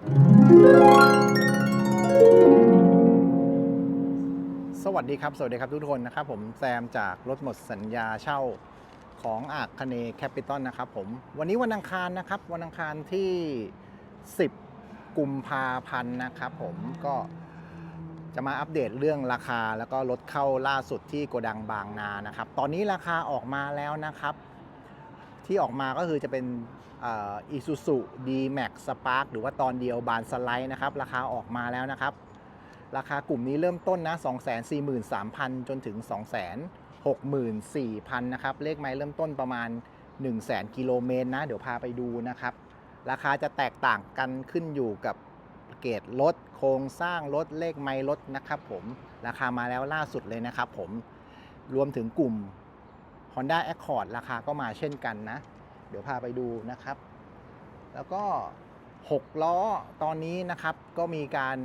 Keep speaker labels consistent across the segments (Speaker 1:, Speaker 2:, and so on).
Speaker 1: สวัสดีครับ สวัสดีครับทุกคนนะครับผมแซมจากรถหมดสัญญาเช่าของอากคเนแคปิตอลนะครับผมวันนี้วันอังคารนะครับวันอังคารที่ 10 กุมภาพันธ์นะครับผมก็จะมาอัปเดตเรื่องราคาแล้วก็รถเข้าล่าสุดที่โกดังบางนานะครับ ตอนนี้ราคาออกมาแล้วนะครับ ที่ออกมาก็คือจะเป็นอีซูซูดีแม็กสปาร์หรือว่าตอนเดียวบานสไลด์นะครับ ราคาออกมาแล้วนะครับ ราคากลุ่มนี้เริ่มต้นนะ 243,000 จนถึง 264,000 นะครับ เลขไม้เริ่มต้นประมาณ 100,000 กิโลเมตรนะ เดี๋ยวพาไปดูนะครับ ราคาจะแตกต่างกันขึ้นอยู่กับเกรดรถโครงสร้างรถเลขไม้รถนะครับผม ราคามาแล้วล่าสุดเลยนะครับผม รวมถึงกลุ่ม Honda Accord ราคาก็มาเช่นกันนะ เดี๋ยวพาไปดูนะครับ แล้วก็ 6 ล้อตอนนี้นะครับก็มีการ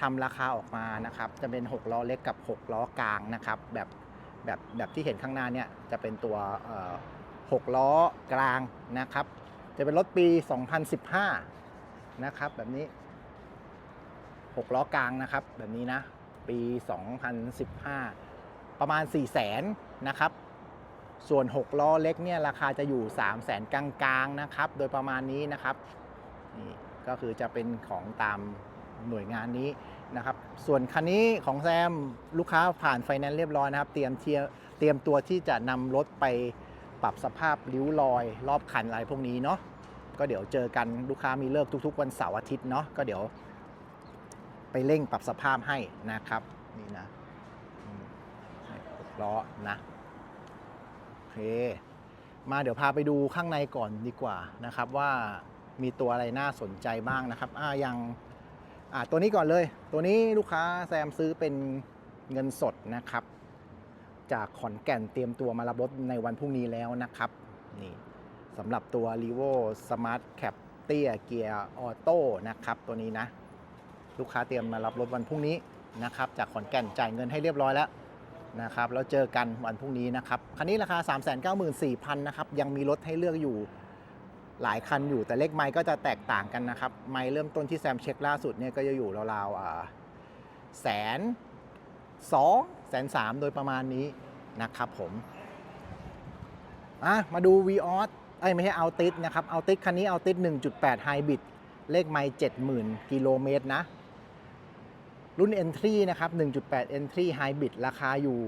Speaker 1: ทำราคาออกมานะครับ จะเป็น 6 ล้อเล็กกับ 6 ล้อกลางนะครับ แบบแบบแบบที่เห็นข้างหน้าเนี่ยจะเป็นตัว6ล้อกลางนะครับ จะเป็นรถปี 2015 นะครับแบบนี้ 6 ล้อกลางนะครับ แบบนี้นะ ปี 2015 ประมาณ 4 0 0แสนนะครับ ส่วน 6 ล้อเล็กเนี่ยราคาจะอยู่ 3 0 0แสนกลางๆนะครับ โดยประมาณนี้นะครับนี่ก็คือจะเป็นของตามหน่วยงานนี้นะครับ ส่วนคันนี้ของแซมลูกค้าผ่านไฟแนนซ์เรียบร้อยนะครับ เตรียมเทียเตรียมตัวที่จะนำรถไปปรับสภาพริ้วรอย รอบคันอะไรพวกนี้เนาะก็เดี๋ยวเจอกันลูกค้ามีเลิกทุก ๆ วันเสาร์อาทิตย์เนาะก็เดี๋ยว ไปเร่งปรับสภาพให้นะครับ นี่นะล้อนะ มาเดี๋ยวพาไปดูข้างในก่อนดีกว่านะครับว่ามีตัวอะไรน่าสนใจบ้างนะครับอ่าอย่างอ่าตัวนี้ก่อนเลย ตัวนี้ลูกค้าแซมซื้อเป็นเงินสดนะครับ จากขอนแก่นเตรียมตัวมารับรถในวันพรุ่งนี้แล้วนะครับนี่สำหรับตัว r e v o Smart Cap เตี้ยเกียร์ออโต้นะครับตัวนี้นะ ลูกค้าเตรียมมารับรถวันพรุ่งนี้นะครับ จากขอนแก่นจ่ายเงินให้เรียบร้อยแล้ว นะครับแล้วเจอกันวันพรุ่งนี้นะครับคันนี้ราคา 394,000นะครับยังมีรถให้เลือกอยู่หลายคันอยู่แต่เลขไมค์ก็จะแตกต่างกันนะครับ ไมค์เริ่มต้นที่แซมเช็คล่าสุดเนี่ยก็จะอยู่ราวๆแสนสองแสนสามโดยประมาณนี้นะครับผมอะมาดู v ีออสไอ้ไม่ใช่เอาติดนะครับเอาติดคันนี้เอาติด1.8 Hybrid เลขไมล์70,000 กิโลเมตรนะ รุ่น Entry นะครับ 1.8 Entry Hybrid ราคาอยู่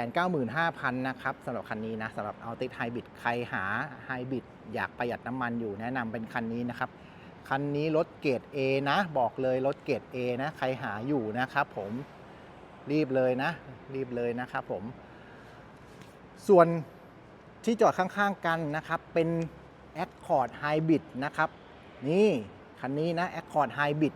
Speaker 1: 495,000 นะครับสำหรับคันนี้นะสำหรับ Altis Hybrid ใครหา Hybrid อยากประหยัดน้ำมันอยู่แนะนำเป็นคันนี้นะครับ คันนี้รถเกรด A นะ บอกเลยรถเกรด A นะ ใครหาอยู่นะครับผมรีบเลยนะ รีบเลยนะครับผม ส่วนที่จอดข้างๆกันนะครับ เป็น Accord Hybrid นะครับ นี่ คันนี้นะ Accord Hybrid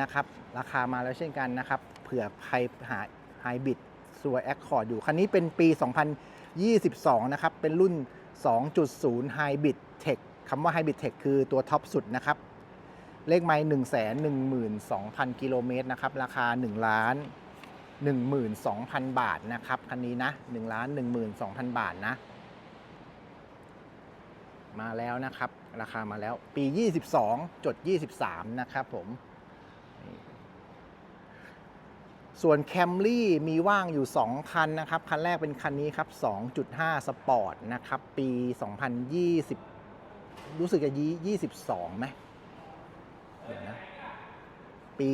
Speaker 1: นะครับ ราคามาแล้วเช่นกันนะครับ เผื่อใครหา Hybrid ส่วน Accord อยู่ คันนี้เป็นปี 2022 นะครับ เป็นรุ่น 2.0 Hybrid Tech คำว่า Hybrid Tech คือตัวท็อปสุดนะครับ เลขไมล์1 1 2 0 0 0 กิโลเมตรนะครับ ราคา 1 ล้าน 12,000 บาทนะครับ คันนี้นะ1ล้าน12,000 บาทนะ มาแล้วนะครับ ราคามาแล้วปี 22 จด 23 นะครับผมนี่ ส่วน Camry มีว่างอยู่ 2 คันนะครับ คันแรกเป็นคันนี้ครับ 2.5 Sport นะครับ ปี 2020 รู้สึกจะยี่22ไหมเดี๋ยวนะปี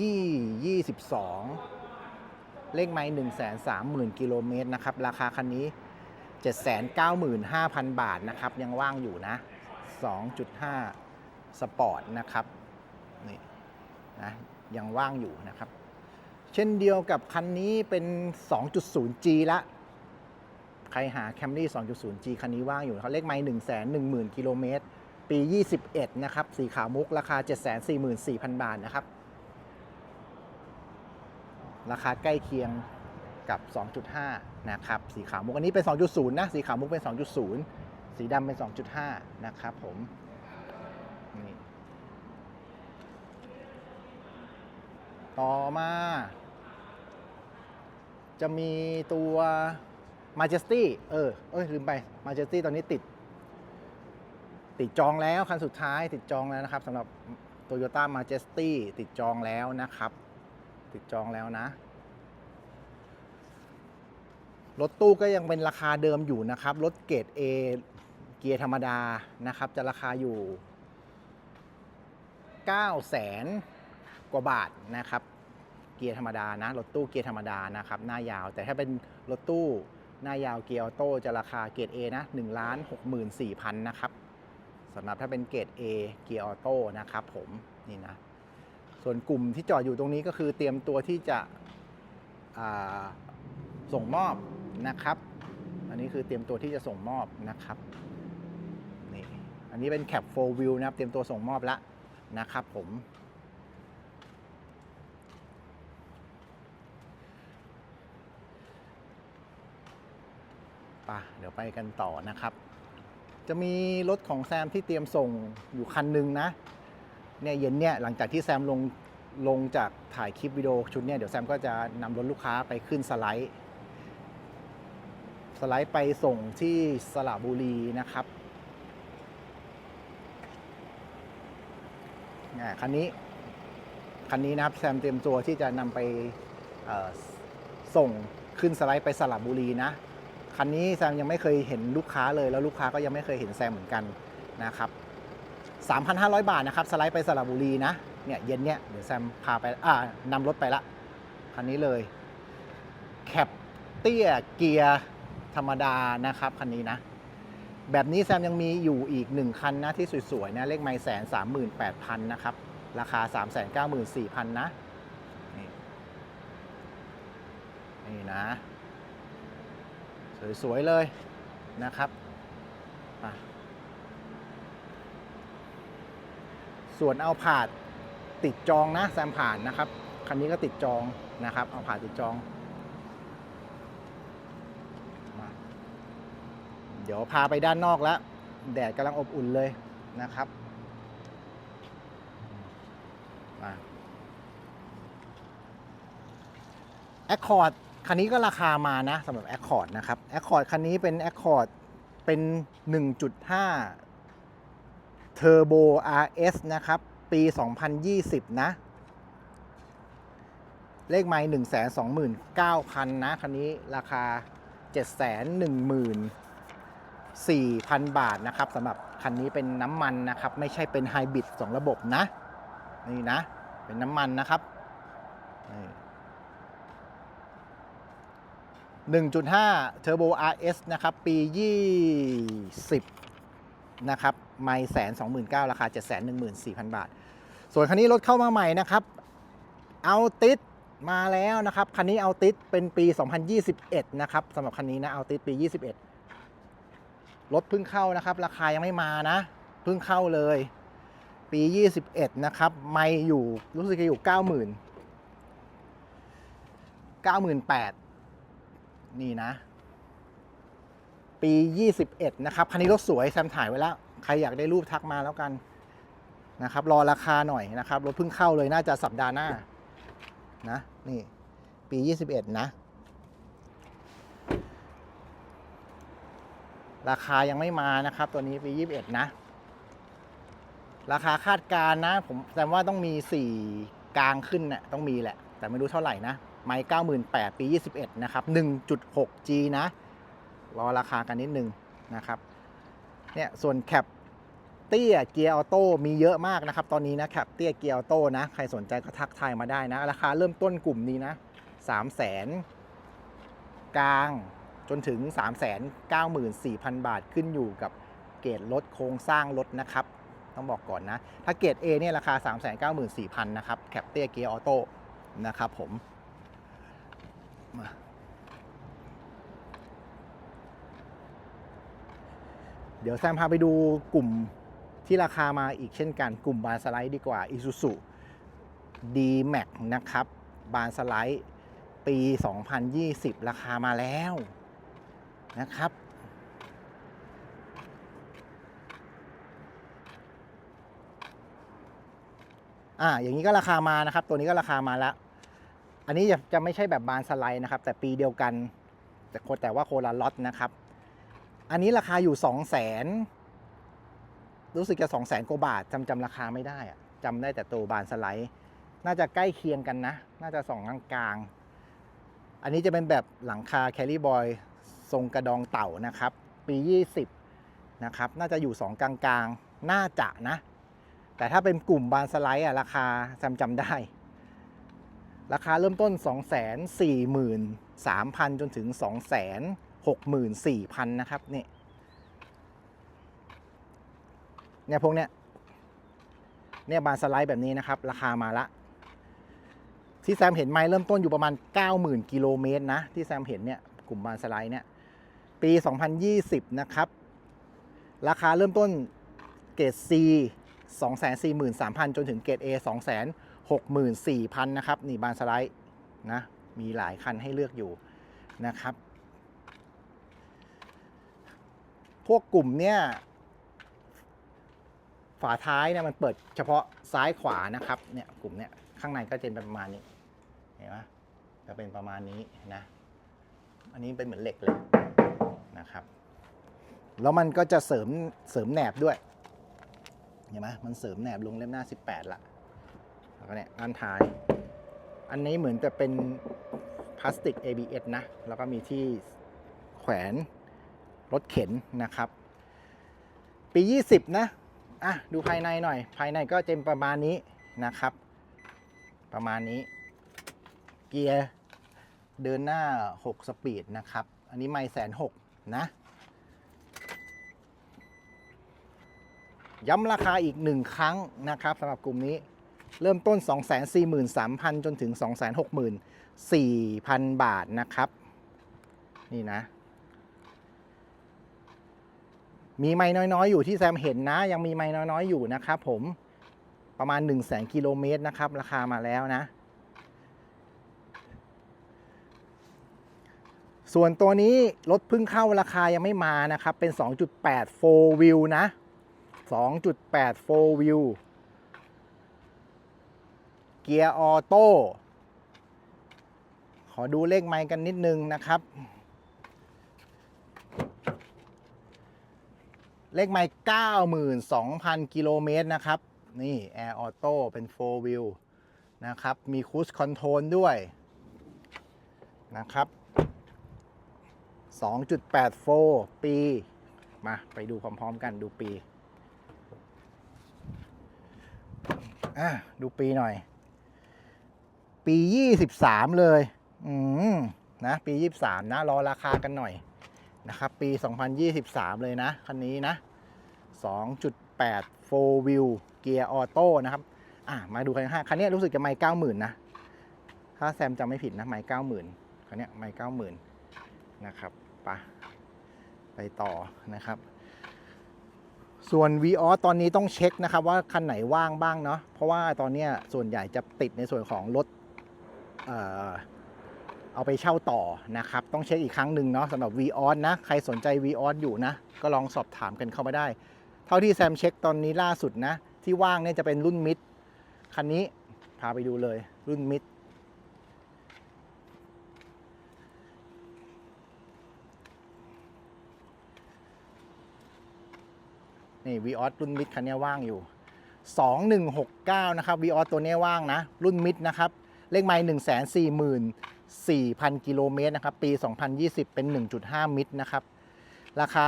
Speaker 1: ยี่ยี่สิบสองเลขไม้หนึ่งแสนสามหมื่นกิโลเมตรนะครับ ราคาคันนี้ 795,000 บาทนะครับ ยังว่างอยู่นะ 2.5 สปอร์ตนะครับ นะยังว่างอยู่นะครับ เช่นเดียวกับคันนี้เป็น 2.0G ละ ใครหา Camry 2.0G คันนี้ว่างอยู่เขาเลขไม้1 1 0 0 0 0 กิโลเมตร ปี 21 นะครับ สีขาวมุก ราคา 744,000 บาทนะครับ ราคาใกล้เคียงกับ 2.5 นะครับ สีขาวมุกอันนี้เป็น 2.0 นะ สีขาวมุกเป็น 2.0 สีดำเป็น 2.5 นะครับผม ต่อมา จะมีตัว Majesty เออ เอ้ยลืมไป Majesty ตอนนี้ติด ติดจองแล้ว คันสุดท้ายติดจองแล้วนะครับสำหรับ Toyota Majesty ติดจองแล้วนะครับ ติดจองแล้วนะ รถตู้ก็ยังเป็นราคาเดิมอยู่นะครับ รถเกรด A เกียร์ธรรมดานะครับ จะราคาอยู่9แสน กว่าบาทนะครับ เกียร์ธรรมดานะ รถตู้เกียร์ธรรมดานะครับ หน้ายาว แต่ถ้าเป็นรถตู้หน้ายาวเกียร์ออโต้จะราคาเกรด A นะ1ล้าน64,000 นะครับสำหรับถ้าเป็นเกรด A เกียร์ออโต้นะครับผมนี่นะ ส่วนกลุ่มที่จอดอยู่ตรงนี้ก็คือเตรียมตัวที่จะส่งมอบนะครับ อันนี้คือเตรียมตัวที่จะส่งมอบนะครับนี่อันนี้เป็นแคป4 wheel นะครับ เตรียมตัวส่งมอบแล้วนะครับผม ปะเดี๋ยวไปกันต่อนะครับ จะมีรถของแซมที่เตรียมส่งอยู่คันหนึ่งนะ เนี่ยเย็นเนี่ยหลังจากที่แซมลงลงจากถ่ายคลิปวิดีโอชุดเนี่ยเดี๋ยวแซมก็จะนำรถลูกค้าไปขึ้นสไลด์ สไลด์ไปส่งที่สระบุรีนะครับอ่คันนี้คันนี้นะครับแซมเตรียมตัวที่จะนำไปส่งขึ้นสไลด์ไปสระบุรีนะ คันนี้แซมยังไม่เคยเห็นลูกค้าเลย แล้วลูกค้าก็ยังไม่เคยเห็นแซมเหมือนกันนะครับ 3,500 บาทนะครับ สไลด์ไปสระบุรีนะ เนี่ยเย็นเนี่ยเดี๋ยวแซมพาไป อ่านำรถไปละ คันนี้เลย แคปเตี้ยเกียร์ธรรมดานะครับ คันนี้นะ แบบนี้แซมยังมีอยู่อีก 1 คันนะที่สวยๆนะเลขไมล์แสนสามหมื่นแปดพันนะครับ ราคา 3 9 4 0 0 0 นะ นี่นี่นะ สวยๆเลยนะครับ ส่วนเอาผาดติดจองนะแซมผ่านนะครับ คันนี้ก็ติดจองนะครับ เอาผาดติดจอง เดี๋ยวพาไปด้านนอกแล้ว แดดกำลังอบอุ่นเลยนะครับมาแอคคอร์ด คันนี้ก็ราคามานะสำหรับ Accord นะครับ Accord คันนี้เป็น Accord เป็น 1.5 Turbo RS นะครับ ปี 2020 นะ เลขไมล์129,000 นะ คันนี้ราคา 714,000 บาทนะครับสำหรับคันนี้เป็นน้ำมันนะครับ ไม่ใช่เป็นไฮบริด2ระบบนะ นี่นะ เป็นน้ำมันนะครับ 1.5 Turbo RS นะครับ ปี 20 นะครับไม่แสน29,000ราคา 714,000 บาท ส่วนคันนี้รถเข้ามาใหม่นะครับ เอาติดมาแล้วนะครับ คันนี้เอาติดเป็นปี 2021 นะครับสำหรับคันนี้นะเอาติดปี 21 รถเพิ่งเข้านะครับ ราคายังไม่มานะ เพิ่งเข้าเลย ปี 21 นะครับ ไม่อยู่รู้สึกจะอยู่ 90,000 98,000 นี่นะ ปี 21 นะครับ คันนี้รถสวยแซมถ่ายไว้แล้ว ใครอยากได้รูปทักมาแล้วกันนะครับ รอราคาหน่อยนะครับ รถเพิ่งเข้าเลยน่าจะสัปดาห์หน้า นะ นี่ ปี 21 นะ ราคายังไม่มานะครับ ตัวนี้ปี 21 นะ ราคาคาดการณ์นะ ผมแสดงว่าต้องมี 4 กลางขึ้นนะ่ะต้องมีแหละ แต่ไม่รู้เท่าไหร่นะ ไมค์98,000 ปี 21 นะครับ 1.6G นะ รอราคากันนิดนึงนะครับ เนี่ย ส่วนแคปเตี้ยเกียร์ออโต้มีเยอะมากนะครับ ตอนนี้นะแคปเตี้ยเกียร์ออโต้นะ ใครสนใจก็ทักทายมาได้นะ ราคาเริ่มต้นกลุ่มนี้นะ 3 0 0แสนกลางจนถึง 3 9 4 0 0 0 บาทขึ้นอยู่กับเกรดรถโครงสร้างรถนะครับ ต้องบอกก่อนนะ ถ้าเกรด A เนี่ยราคา 3 9 4 0 0 0 นะครับ แคปเตี้ยเกียร์ออโต้นะครับผม มา เดี๋ยวแซมพาไปดูกลุ่มที่ราคามาอีกเช่นกัน กลุ่มบานสไลด์ดีกว่า Isuzu D-Max นะครับ บานสไลด์ปี 2020 ราคามาแล้วนะครับ อ่า อย่างนี้ก็ราคามานะครับ ตัวนี้ก็ราคามาแล้ว อันนี้จะจะไม่ใช่แบบบานสไลด์นะครับ แต่ปีเดียวกัน แต่คนแต่ว่าโคลาล็อตนะครับ อันนี้ราคาอยู่ 2 0 0 0 0 0รู้สึกจะ 2 0 0 0 0 0กว่าบาทจำจำราคาไม่ได้อะจำได้แต่ตัวบานสไลด์ น่าจะใกล้เคียงกันนะ น่าจะสองกลางๆ อันนี้จะเป็นแบบหลังคาแคลรี่บอยทรงกระดองเต่านะครับ ปี 20 นะครับ น่าจะอยู่ 2 กลางๆ น่าจะนะ แต่ถ้าเป็นกลุ่มบานสไลด์อะราคาจำจำได้ ราคาเริ่มต้น 243,000 จนถึง 264,000 นะครับนี่เนี่ยพวกเนี้ยเนี่ยบานสไลด์แบบนี้นะครับ ราคามาละ ที่แซมเห็นไม้เริ่มต้นอยู่ประมาณ 90,000 กิโลเมตรนะ ที่แซมเห็นเนี่ยกลุ่มบานสไลด์เนี่ยปี 2020 นะครับ ราคาเริ่มต้นเกรด C 243,000 จนถึงเกรด A 64,000นะครับนี่บานสไลด์นะมีหลายคันให้เลือกอยู่นะครับ พวกกลุ่มเนี่ยฝาท้ายเนี่ยมันเปิดเฉพาะซ้ายขวานะครับเนี่ยกลุ่มเนี่ยข้างในก็จะเป็นประมาณนี้เห็นไหมจะเป็นประมาณนี้นะ อันนี้เป็นเหมือนเหล็กเลยนะครับ แล้วมันก็จะเสริมเสริมแหนบด้วยเห็นไหมมันเสริมแหนบลงเล่มหน้า 18ละ แล้วก็เนี่ยด้านท้าย อันนี้เหมือนจะเป็นพลาสติก ABS นะ แล้วก็มีที่แขวนรถเข็นนะครับ ปี 20 นะ อะ ดูภายในหน่อย ภายในก็จะเป็นประมาณนี้นะครับ ประมาณนี้ เกียร์เดินหน้า 6 สปีดนะครับ อันนี้ไม่แสนหกนะย้ำราคาอีกหนึ่งครั้งนะครับสำหรับกลุ่มนี้ เริ่มต้น 243,000 จนถึง 264,000 บาทนะครับ นี่นะ มีไม้น้อยๆ อยู่ที่แซมเห็นนะ ยังมีไม้น้อยๆ อยู่นะครับผมประมาณ 1 0 0 0 0 0กิโลเมตรนะครับ ราคามาแล้วนะ ส่วนตัวนี้ รถเพิ่งเข้าราคายังไม่มานะครับ เป็น 2.8 4 wheel นะ 2.8 4 wheel เกียร์ออโต้ ขอดูเลขไมค์กันนิดนึงนะครับ เลขไมค์92,000 กิโลเมตรนะครับ นี่แอร์ออโต้เป็น 4 wheel นะครับ มีคูสคอนโทรลด้วยนะครับ2.84ปี มา ไปดูพร้อมๆกันดูปี อะ ดูปีหน่อย ปี 23 เลย อืมนะ ปี 23 นะ รอราคากันหน่อยนะครับ ปี 2023 เลยนะ คันนี้นะ 2.8 4 wheel เกียร์ออโต้นะครับ อะ มาดูคันห้าคันนี้รู้สึกจะไม่เก้าหมื่นนะ ถ้าแซมจำไม่ผิดนะ ไม่เก้าหมื่นคันนี้ไม่เก้าหมื่นนะครับไปะไปต่อนะครับ ส่วน v ีออตอนนี้ต้องเช็คนะครับว่าคันไหนว่างบ้างเนาะ เพราะว่าตอนนี้ส่วนใหญ่จะติดในส่วนของรถ เออเอาไปเช่าต่อนะครับ ต้องเช็คอีกครั้งหนึ่งเนาะสำหรับ v ีออนะใครสนใจ v ีอออยู่นะ ก็ลองสอบถามกันเข้ามาได้ เท่าที่แซมเช็คตอนนี้ล่าสุดนะ ที่ว่างเนี่ยจะเป็นรุ่นมิดคันนี้พาไปดูเลยรุ่นมิดนี่วีออสรุ่นมิดคันนี้ว่างอยู่ 2169 นะครับวีออสตัวนี้ว่างนะ รุ่นมิดนะครับ เลขไมล์144,000กิโลเมตรนะครับ ปี 2020 เป็น 1.5 มิดนะครับ ราคา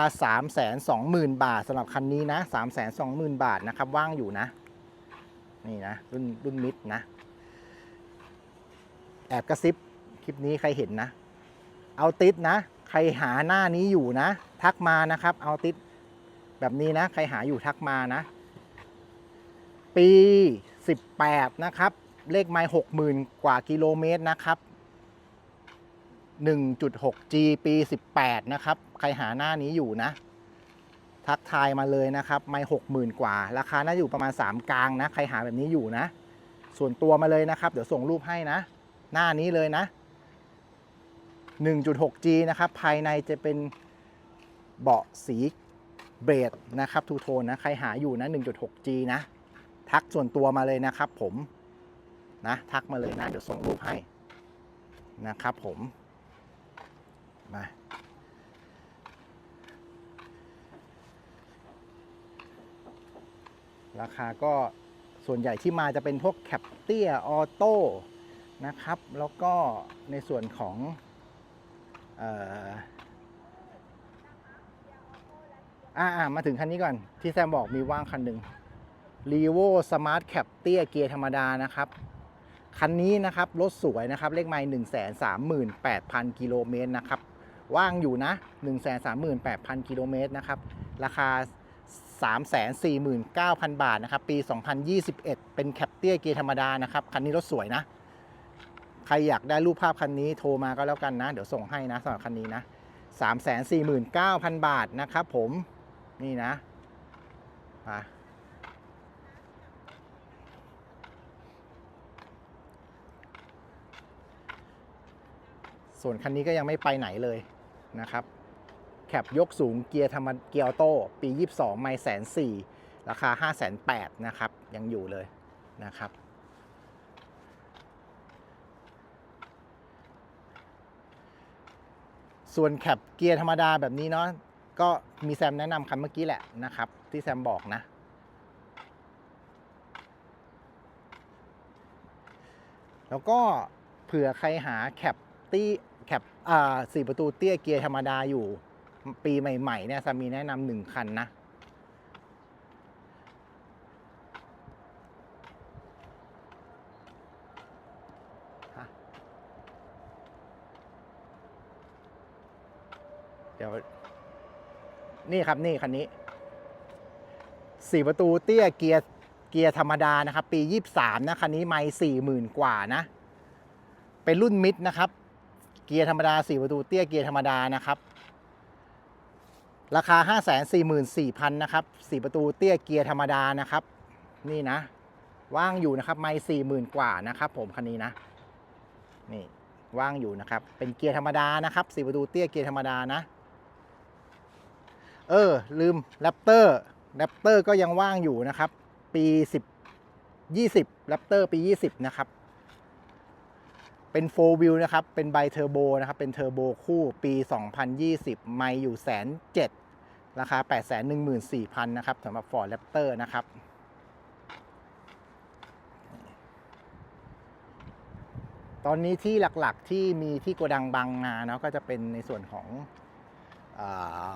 Speaker 1: 320,000 บาทสำหรับคันนี้นะ 320,000 บาทนะครับ ว่างอยู่นะ นี่นะ รุ่นรุ่นมิดนะ แอบกระซิบคลิปนี้ใครเห็นนะ เอาติดนะ ใครหาหน้านี้อยู่นะ ทักมานะครับ เอาติดแบบนี้นะ ใครหาอยู่ทักมานะ ปี 18 นะครับ เลขไมล์60,000กว่ากิโลเมตรนะครับ 1.6G ปี 18 นะครับ ใครหาหน้านี้อยู่นะ ทักทายมาเลยนะครับ ไมล์60,000กว่า ราคาน่าอยู่ประมาณ 3 กลางนะ ใครหาแบบนี้อยู่นะ ส่วนตัวมาเลยนะครับ เดี๋ยวส่งรูปให้นะ หน้านี้เลยนะ 1.6G นะครับ ภายในจะเป็นเบาะสีเบรดนะครับทูโทนนะ ใครหาอยู่นะ 1.6G นะ ทักส่วนตัวมาเลยนะครับผม นะ ทักมาเลยนะ เดี๋ยวส่งรูปให้นะครับผมมาราคาก็ส่วนใหญ่ที่มาจะเป็นพวกแคปเตียออโต้นะครับ แล้วก็ในส่วนของอ่ามาถึงคันนี้ก่อน ที่แซมบอกมีว่างคันหนึ่ง r e v o Smart Cap เตี้ยเกียร์ธรรมดานะครับ คันนี้นะครับรถสวยนะครับเลขไมล์138,000กิโลเมตรนะครับว่างอยู่นะ138,000กิโลเมตรนะครับราคา349,000 บาทนะครับ ปี 2021 เป็นแคปเตียเกียร์ธรรมดานะครับ คันนี้รถสวยนะ ใครอยากได้รูปภาพคันนี้โทรมาก็แล้วกันนะ เดี๋ยวส่งให้นะสำหรับคันนี้นะ 349,000 บาทนะครับผม นี่นะอะ ส่วนคันนี้ก็ยังไม่ไปไหนเลยนะครับแคปยกสูงเกียร์ธรรมเกียร์ออโต้ปี 22 ไม่แสนสี่ราคา 5 8 0 0 0นะครับ ยังอยู่เลยนะครับ ส่วนแคปเกียร์ธรรมดาแบบนี้เนาะก็มีแซมแนะนำคันเมื่อกี้แหละนะครับ ที่แซมบอกนะ แล้วก็เผื่อใครหาแคป ตี้แคปอ่าสี่ประตูเตี้ยเกียร์ธรรมดาอยู่ปีใหม่ๆเนี่ยซมมีแนะนำหนึ่งคันนะ เดี๋ยว นี่ครับนี่คันนี้สี่ประตูเตี้ยเกียร์เกียร์ธรรมดานะครับ ปี 23 นะคันนี้ไม่สี่หมื่นกว่านะ เป็นรุ่นมิดนะครับ เกียร์ธรรมดาสี่ประตูเตี้ยเกียร์ธรรมดานะครับ ราคา 5 4 4 0 0 0 นะครับสี่ประตูเตี้ยเกียร์ธรรมดานะครับ นี่นะ ว่างอยู่นะครับ ไม่สี่หมื่นกว่านะครับ ผมคันนี้นะ นี่ว่างอยู่นะครับ เป็นเกียร์ธรรมดานะครับสี่ประตูเตี้ยเกียร์ธรรมดานะ เออ ลืมแรปเตอร์แรปเตอร์ก็ยังว่างอยู่นะครับ ปี 10 20แรปเตอร์ปี 20 นะครับ เป็นโฟวิลนะครับ เป็นไบเทอร์โบนะครับ เป็นเทอร์โบคู่ปี 2020 ไม่อยู่แสนเจ็ดราคา 8 1 4 0 0 0 นะครับสำหรับ Ford Raptor นะครับ ตอนนี้ที่หลักๆที่มีที่โกดังบางนาเนาะก็จะเป็นในส่วนของอา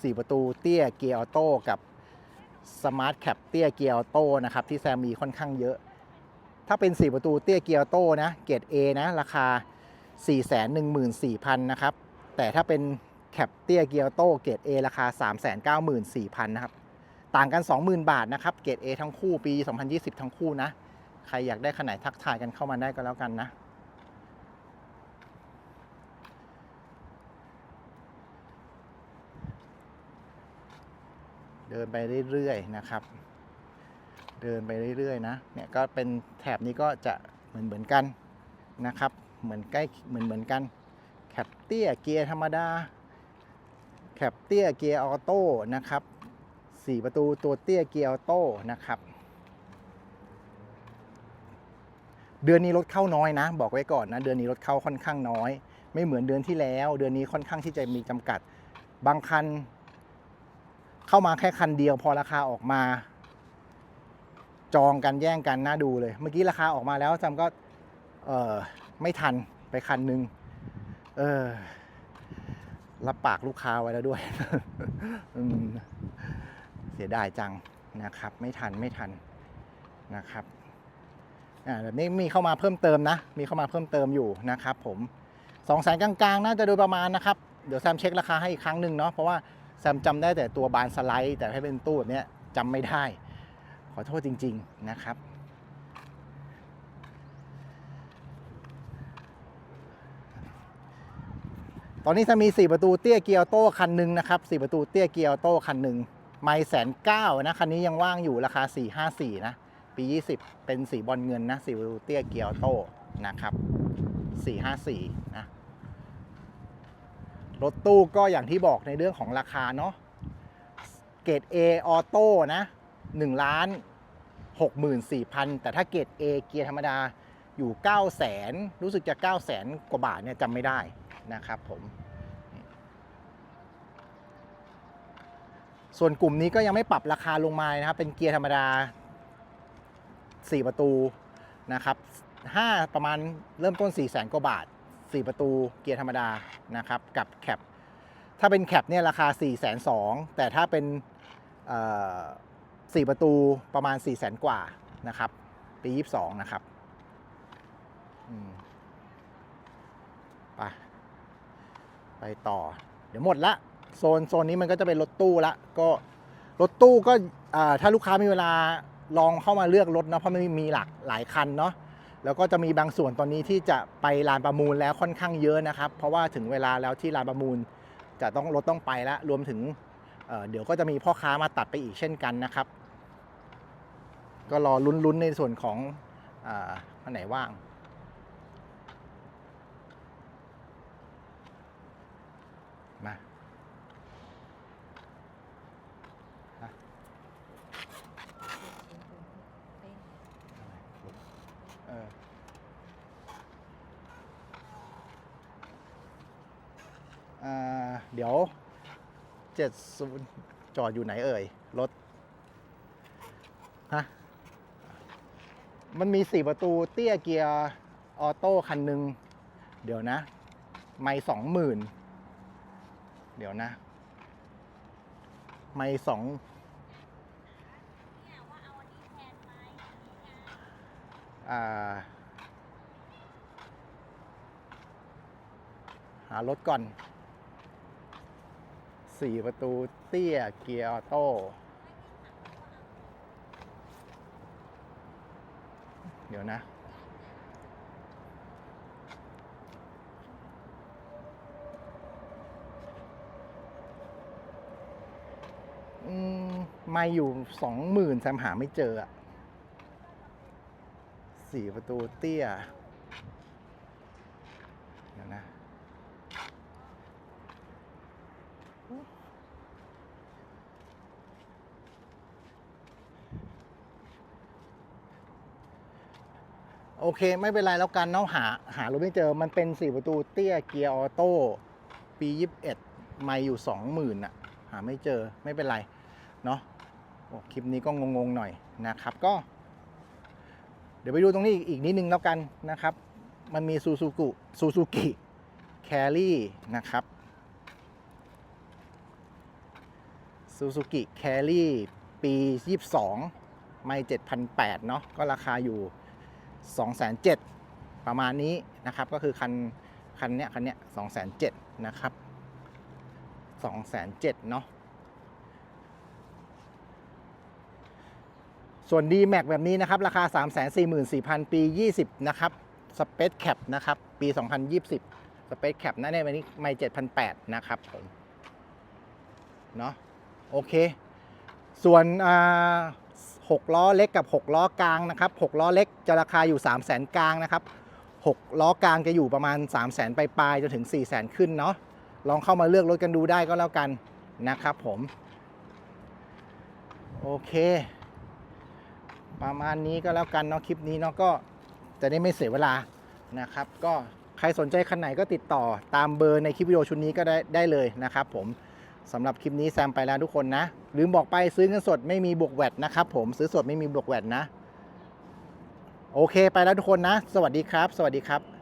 Speaker 1: สี่ประตูเตี้ยเกียร์ออโต้กับสมาร์ทแคปเตี้ยเกียร์ออโต้นะครับ ที่แซมมีค่อนข้างเยอะ ถ้าเป็น 4 ประตูเตี้ยเกียร์โต้นะ เกรด A นะ ราคา 414,000 นะครับ แต่ถ้าเป็นแคปเตี้ยเกียร์โต้เกรด A ราคา 394,000 นะครับ ต่างกัน 20,000 บาทนะครับ เกรด A ทั้งคู่ปี 2020 ทั้งคู่นะ ใครอยากได้ขนาดทักทายกันเข้ามาได้ก็แล้วกันนะ เดินไปเรื่อยๆนะครับ เดินไปเรื่อยๆนะเนี่ยก็เป็นแถบนี้ก็จะเหมือนเหมือนๆกันนะครับเหมือนใกล้เหมือนเหมือนๆกันแคปเตี้ยเกียร์ธรรมดาแคปเตี้ยเกียร์ออโต้นะครับสี่ประตูตัวเตี้ยเกียร์ออโต้นะครับเดือนนี้รถเข้าน้อยนะ บอกไว้ก่อนนะเดือนนี้รถเข้าค่อนข้างน้อย ไม่เหมือนเดือนที่แล้ว เดือนนี้ค่อนข้างที่จะมีจำกัด บางคัน เข้ามาแค่คันเดียว พอราคาออกมา จองกันแย่งกันน่าดูเลย เมื่อกี้ราคาออกมาแล้วจำก็เออไม่ทันไปคันนึง เออรับปากลูกค้าไว้แล้วด้วยเสียดายจังนะครับ ไม่ทันไม่ทันนะครับอ่าแบบนี้มีเข้ามาเพิ่มเติมนะ มีเข้ามาเพิ่มเติมอยู่นะครับ ผมสองแสนกลางๆ น่าจะโดยประมาณนะครับ เดี๋ยวแซมเช็คราคาให้อีกครั้งหนึ่งเนาะเพราะว่าแซมจำได้แต่ตัวบานสไลด์ แต่ถ้เป็นตู้แบบเนี้ยจำไม่ได้ ขอโทษจริง ๆนะครับ ตอนนี้จะมี 4 ประตูเตี้ยเกียร์ออโต้คันหนึ่งนะครับ4ประตูเตี้ยเกียร์ออโต้คันหนึ่งไม่แสนเก้านะคันนี้ยังว่างอยู่ราคา 454 นะ ปี 20 เป็นสีบอลเงินนะ4ประตูเตี้ยเกียร์ออโต้นะครับ 454 นะรถตู้ก็อย่างที่บอกในเรื่องของราคาเนาะ เกรด A ออโต้นะ 1ล้าน64,000 แต่ถ้าเกรด A เกียร์ธรรมดาอยู่ 9 0 0 0 0 0รู้สึกจะ 9 0 0 0 0 0กว่าบาทเนี่ยจำไม่ได้นะครับผม ส่วนกลุ่มนี้ก็ยังไม่ปรับราคาลงมานะครับ เป็นเกียร์ธรรมดา 4 ประตูนะครับ5ประมาณเริ่มต้น 4 0 0แสนกว่าบาท 4 ประตูเกียร์ธรรมดานะครับกับแคปถ้าเป็นแคปเนี่ยราคา 4 2 0 0 0แต่ถ้าเป็น 4 ประตูประมาณ 4 0 0แสนกว่านะครับ ปี 22 นะครับไปไปต่อ เดี๋ยวหมดละ โซนโซนนี้มันก็จะเป็นรถตู้ละ ก็รถตู้ก็ถ้าลูกค้ามีเวลาลองเข้ามาเลือกรถนะเพราะมันมีหลากหลายคันเนาะแล้วก็จะมีบางส่วนตอนนี้ที่จะไปลานประมูลแล้วค่อนข้างเยอะนะครับ เพราะว่าถึงเวลาแล้วที่ลานประมูล จะต้องรถต้องไปแล้วรวมถึงเเดี๋ยวก็จะมีพ่อค้ามาตัดไปอีกเช่นกันนะครับ ก็รอลุ้นๆในส่วนของอันไหนว่าง มาเอออ่าเดี๋ยว 70 จอดอยู่ไหนเอ่ย รถ ฮะ มันมี 4 ประตูเตี้ยเกียร์ออโต้คันหนึ่งเดี๋ยวนะ ไม่สองหมื่นเดี๋ยวนะ ไม่สองหารถก่อนสี่ประตูเตี้ยเกียร์ออโต้ เดี๋ยวนะ อืมมาอยู่สองหมื่นแซมหาไม่เจออะสี่ประตูเตี้ย เดี๋ยวนะ โอ เคไม่เป็นไรแล้วกันเนาะหาหารถไม่เจอมันเป็น 4 ประตูเตี้ยเกียร์ออโต้ปี 21 ไม่อยู่ 20,000อะหาไม่เจอไม่เป็นไรเนาะคลิปนี้ก็งงๆหน่อยนะครับก็ เดี๋ยวไปดูตรงนี้อีกอีกนิดนึงแล้วกันนะครับ มันมีซูซูกุซูซูกิแครี่นะครับซูซูกิแครี่ปี 22 ไม่7,800เนาะก็ราคาอยู่ 207,000ประมาณนี้นะครับ ก็คือคันคันเนี้ยคันเนี้ย207,000นะครับ207,000เนาะส่วน d m a x แบบนี้นะครับ ราคา 344,000 ปี 20 นะครับ Space Cap นะครับ ปี 2020 Space Cap นะในวันนี้ไม่7,800นะครับผมเนาะโอเค ส่วนอ่า 6 ล้อเล็กกับ 6 ล้อกลางนะครับ 6 ล้อเล็กจะราคาอยู่ 3 0 0 0 0 0 กลางนะครับ 6 ล้อกลางจะอยู่ประมาณ 3 0 0 0 0 0 ปลายๆจนถึง 4 0 0 0 0 0 ขึ้นเนาะลองเข้ามาเลือกรถกันดูได้ก็แล้วกันนะครับผม โอเค ประมาณนี้ก็แล้วกันเนาะคลิปนี้เนาะก็จะได้ไม่เสียเวลานะครับ ก็ใครสนใจคันไหนก็ติดต่อตามเบอร์ในคลิปวิดีโอชุดนี้ก็ได้ได้เลยนะครับผม สำหรับคลิปนี้แซมไปแล้วทุกคนนะ ลืมบอกไปซื้อเงินสดไม่มีบวกแวดนะครับผมซื้อสดไม่มีบวกแวดนะ โอเคไปแล้วทุกคนนะ สวัสดีครับ สวัสดีครับ